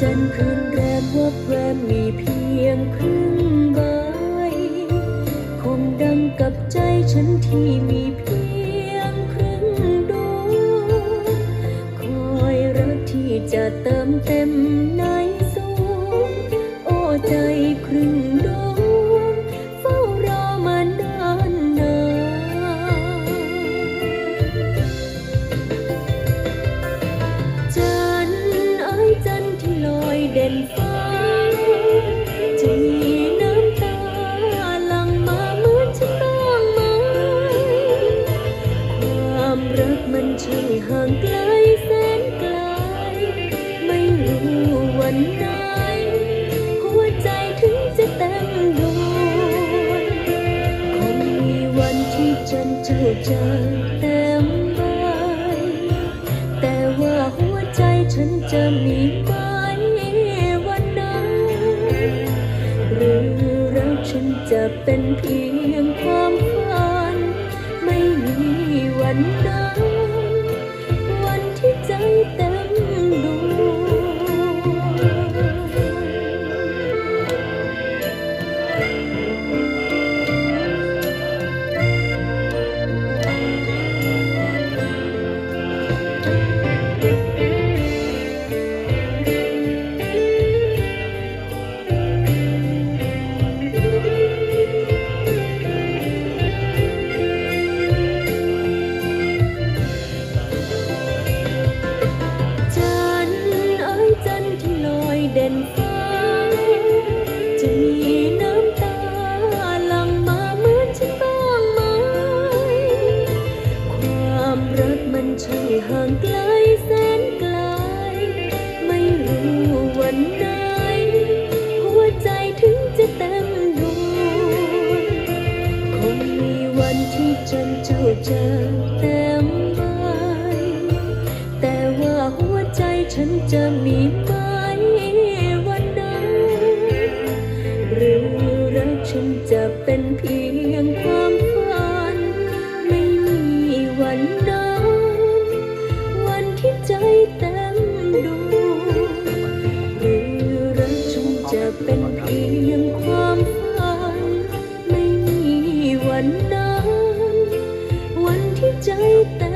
จันคืนแรมวับแวมมีเพียงครึ่งใบคงดังกับใจฉันที่มีเพียงครึ่งดวงคอยรักที่จะเติมเต็มในสูงโอ้ใจครึ่ง วันไหนหัวใจถึงจะเต็มดวงคงมีวันที่จันเจ้าจะเต็มใบแต่ว่าหัวใจฉันจะมีไหมวันนั้นหรือรักฉันจะเป็นเพียงความ ที่ห่างไกลแสนไกล ไม่รู้วันไหน หัวใจถึงจะเต็มดวงคงมีวันที่จันทร์เจ้าจะเต็มใบแต่ว่าหัวใจฉันจะมีไหมวันนั้นหรือรักฉันจะเป็นเพียง ที่ใจเต็